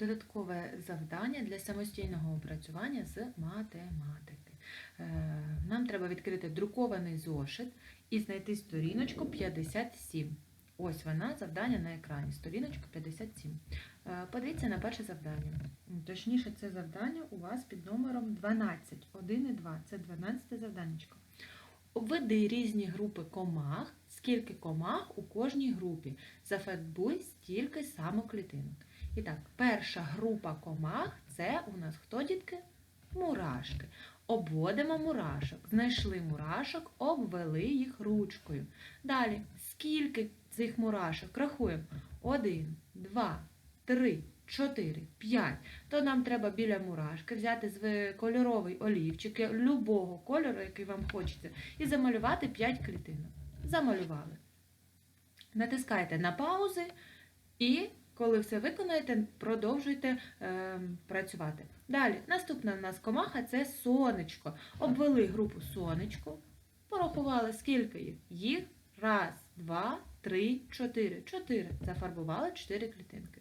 додаткове завдання для самостійного опрацювання з математики. Е, Нам треба відкрити друкований зошит і знайти сторіночку 57. Ось вона, завдання на екрані, сторіночка 57. Е, Подивіться на перше завдання. Точніше, це завдання у вас під номером 12. 1 і 2. Це 12 завданнячко. Обведи різні групи комах, скільки комах у кожній групі. Зафарбуй стільки само клітинок. І так, перша група комах це у нас хто, дітки? Мурашки. Обводимо мурашок. Знайшли мурашок, обвели їх ручкою. Далі, скільки цих мурашок? Рахуємо. Один, два, три, чотири, п'ять. То нам треба біля мурашки взяти кольоровий олівчик любого кольору, який вам хочеться, і замалювати 5 клітинок. Замалювали. Натискайте на паузи і, коли все виконаєте, продовжуйте е, працювати. Далі, наступна у нас комаха це сонечко. Обвели групу сонечко, порахували, скільки їх? Їх раз, два, три, чотири. Чотири. Зафарбували чотири клітинки.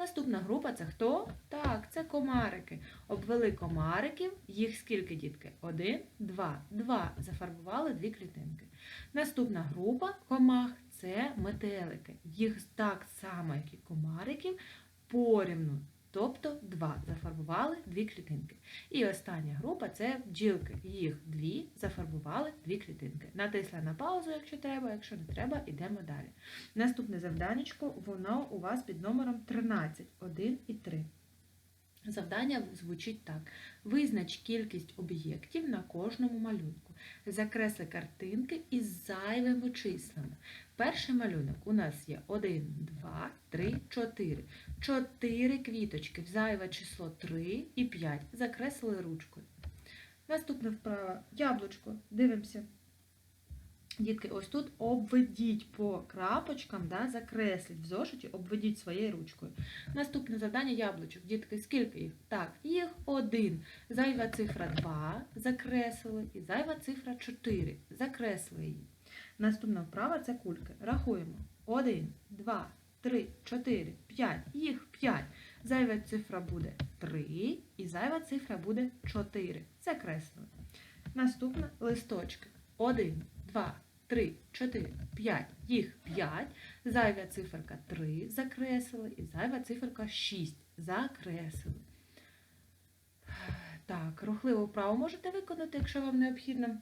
Наступна група це хто? Так, це комарики. Обвели комариків, їх скільки дітки? Один, два, два. Зафарбували дві клітинки. Наступна група комах це метелики. Їх так само, як і комариків, порівну. Тобто два. Зафарбували дві клітинки. І остання група це бджілки. Їх дві, зафарбували дві клітинки. Натисла на паузу, якщо треба, якщо не треба, йдемо далі. Наступне завданечко, воно у вас під номером 13, 1 і 3. Завдання звучить так: визнач кількість об'єктів на кожному малюнку. Закресли картинки із зайвими числами. Перший малюнок у нас є 1, 2, 3, 4. 4 квіточки, зайве число 3 і 5. Закреслили ручкою. Наступна вправа яблучко. Дивимося. Дітки, ось тут обведіть по крапочкам, да, закресліть в зошиті, обведіть своєю ручкою. Наступне завдання яблучок. Дітки, скільки їх? Так, їх один. Зайва цифра 2 закреслили і зайва цифра 4. Закреслили її. Наступна вправа це кульки. Рахуємо. 1, 2, 3, 4, 5. Їх 5. Зайва цифра буде 3 і зайва цифра буде 4. Закреслили. Наступна листочки. 1, 2, 3, 4, 5. Їх 5. Зайва циферка 3 закреслили і зайва циферка 6 закреслили. Так, рухливу вправу можете виконати, якщо вам необхідно.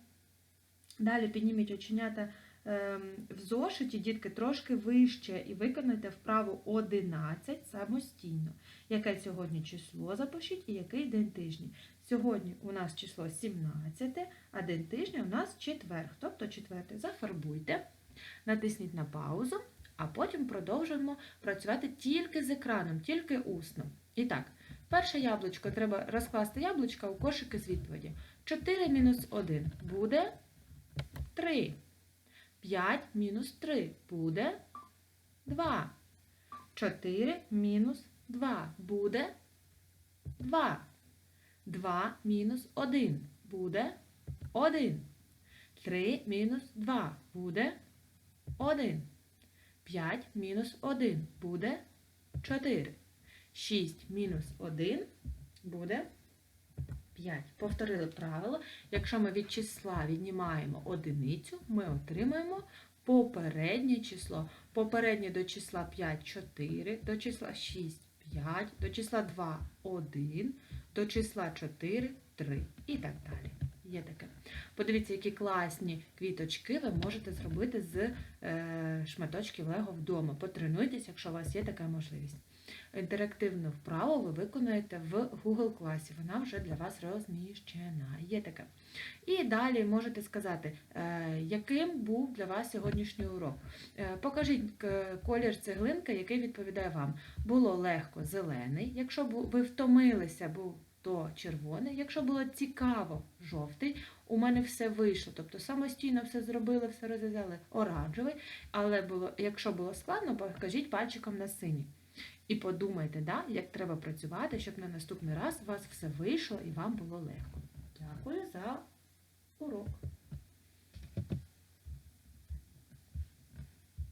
Далі підніміть оченята в зошиті, дітки, трошки вище і виконайте вправу 11 самостійно. Яке сьогодні число запишіть і який день тижня. Сьогодні у нас число 17, а день тижня у нас четверг, тобто четвертий. Зафарбуйте, натисніть на паузу, а потім продовжуємо працювати тільки з екраном, тільки усно. І так, перше яблучко треба розкласти яблучка у кошики з відповіді. 4 мінус 1 буде 3. 5 мінус 3 буде 2. 4 мінус 2 буде 2. 2 мінус 1 буде 1. 3 мінус 2 буде 1. 5 мінус 1 буде 4. 6 мінус 1 буде 5. Повторили правило. Якщо ми від числа віднімаємо одиницю, ми отримаємо попереднє число. Попереднє до числа 5 4, до числа 6 5, до числа 2 1, до числа 4 3 і так далі. Є таке. Подивіться, які класні квіточки ви можете зробити з е, шматочків Лего вдома. Потренуйтесь, якщо у вас є така можливість. Інтерактивну вправу ви виконуєте в Google класі. Вона вже для вас розміщена. Є таке. І далі можете сказати, е, яким був для вас сьогоднішній урок. Е, Покажіть колір цеглинки, який відповідає вам. Було легко зелений. Якщо ви втомилися, був то червоний. Якщо було цікаво, жовтий. У мене все вийшло. Тобто самостійно все зробили, все розв'язали оранжевий. Але було, якщо було складно, покажіть пальчиком на синій. І подумайте, да, як треба працювати, щоб на наступний раз у вас все вийшло і вам було легко. Дякую за урок.